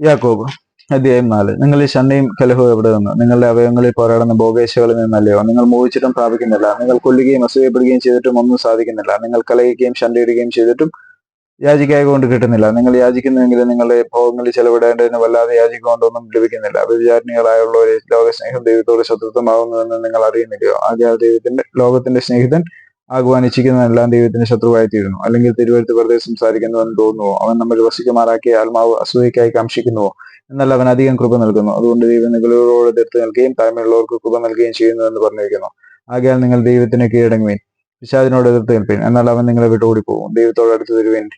യാക്കോബ് അധ്യായം നാല്. നിങ്ങൾ ഈ ശണ്ണയും കലഹവും എവിടെ നിന്ന്? നിങ്ങളുടെ അവയവങ്ങളിൽ പോരാടുന്ന ഭോഗേശകളിൽ നിന്നല്ലയോ? നിങ്ങൾ മോഹിച്ചിട്ടും പ്രാപിക്കുന്നില്ല. നിങ്ങൾ കൊല്ലുകയും അസൂയപ്പെടുകയും ചെയ്തിട്ടും ഒന്നും സാധിക്കുന്നില്ല. നിങ്ങൾ കലഹിക്കുകയും ശണ്ടയിടുകയും ചെയ്തിട്ടും യാചിക്കായ കൊണ്ട് കിട്ടുന്നില്ല. നിങ്ങൾ യാചിക്കുന്നുവെങ്കിലും നിങ്ങളുടെ ഭോഗങ്ങളിൽ ചെലവിടേണ്ടതിന് വല്ലാതെ യാചിക്കൊണ്ടൊന്നും ലഭിക്കുന്നില്ല. വ്യഭിചാരിണികളായുള്ളവരെ ലോകസ്നേഹം ദൈവത്തോട് ശത്രുത്വമാകുന്നുവെന്ന് നിങ്ങൾ അറിയുന്നില്ലയോ? ആചാര ദൈവത്തിന്റെ ലോകത്തിന്റെ സ്നേഹിതൻ എല്ലാം ദൈവത്തിന്റെ ശത്രുവായി തീരുന്നു അല്ലെങ്കിൽ തിരുവഴുത്ത് വെറുതെ സംസാരിക്കുന്നുവെന്ന് തോന്നുവോ അവൻ നമ്മൾ വസിക്കുമാറാക്കിയ ആത്മാവ് അസൂയക്കായി കാംക്ഷിക്കുന്നുവോ? എന്നാൽ അവൻ അധികം കൃപ നൽകുന്നു. അതുകൊണ്ട് ദൈവം നിങ്ങളോട് എതിർത്ത് നൽകുകയും താഴ്മയുള്ളവർക്ക് കൃപ നൽകുകയും ചെയ്യുന്നു എന്ന് പറഞ്ഞിരിക്കുന്നു. ആകയാൽ നിങ്ങൾ ദൈവത്തിന് കീഴടങ്ങുവേൻ. പിശാചിനോട് എതിർത്ത് നിൽപ്പേൻ. എന്നാൽ അവൻ നിങ്ങളെ വിട്ടുകൂടി പോകും ദൈവത്തോട് അടുത്ത് തരുവിൻ.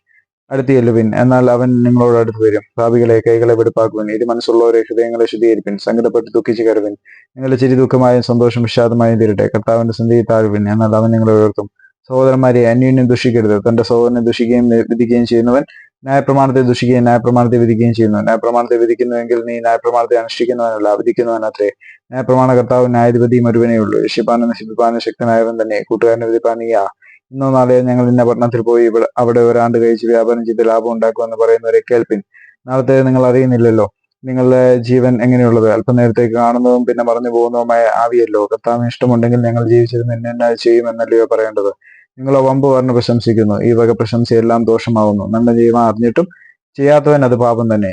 അടുത്ത് ചെല്ലുവിൻ എന്നാൽ അവൻ നിങ്ങളോട് അടുത്ത് വരും. ഭാവികളെ കൈകളെ വെടുപ്പാക്കുവിൻ. ഇത് മനസ്സുള്ളവരെ ഹൃദയങ്ങളെ ശുദ്ധീകരിപ്പിൻ. സങ്കടപ്പെട്ട് ദുഃഖിച്ച് കരുവിൻ. നിങ്ങളുടെ ചിരി ദുഃഖമായും സന്തോഷം വിഷാദമായും തീരട്ടെ. കർത്താവിന്റെ സന്ധിയിൽ താഴ്വിൻ. എന്നാൽ അവൻ നിങ്ങളെ ഉയർത്തും. സഹോദരന്മാരെ അന്യോന്യം ദുഷിക്കരുത്. തന്റെ സഹോദരനെ ദുഷിക്കുകയും വിധിക്കുകയും ചെയ്യുന്നവൻ ന്യായപ്രമാണത്തെ ദുഷിക്കുകയും ന്യായപ്രമാണത്തെ വിധിക്കുകയും ചെയ്യുന്നു ന്യായപ്രമാണത്തെ വിധിക്കുന്നുവെങ്കിൽ നീ ന്യായപ്രമാണത്തെ അനുഷ്ഠിക്കുന്നവനല്ല വിധിക്കുന്നവനത്രേ ന്യായപ്രമാണ കർത്താവ് ന്യായാധിപതിയും ഒരുവനേ ഉള്ളൂ രക്ഷിപ്പാനും നശിപ്പിപ്പാനും ശക്തനായവൻ തന്നെ. കൂട്ടുകാരനെ വിധിപ്പാൻ നീയാ. ഇന്നോ നാളെയോ ഞങ്ങൾ ഇന്ന പട്ടണത്തിൽ പോയി ഇവിടെ അവിടെ ഒരാണ്ട് കഴിച്ച് വ്യാപാരം ചെയ്ത് ലാഭം ഉണ്ടാക്കുമെന്ന് പറയുന്നവരെ കേൾപ്പിൻ. നാളത്തെ നിങ്ങൾ അറിയുന്നില്ലല്ലോ. നിങ്ങളുടെ ജീവൻ എങ്ങനെയുള്ളത്? അല്പനേരത്തേക്ക് കാണുന്നതും പിന്നെ പറഞ്ഞു പോകുന്നതുമായ ആവിയല്ലോ. കർത്താവിന് ഇഷ്ടമുണ്ടെങ്കിൽ ഞങ്ങൾ ജീവിച്ചിരുന്ന് എന്നെ ചെയ്യുമെന്നല്ലയോ പറയേണ്ടത്. നിങ്ങളോ വമ്പ് പറഞ്ഞ് പ്രശംസിക്കുന്നു. ഈ വക പ്രശംസയെല്ലാം ദോഷമാവുന്നു. നല്ല ജീവൻ അറിഞ്ഞിട്ടും ചെയ്യാത്തവൻ അത് പാപം തന്നെ.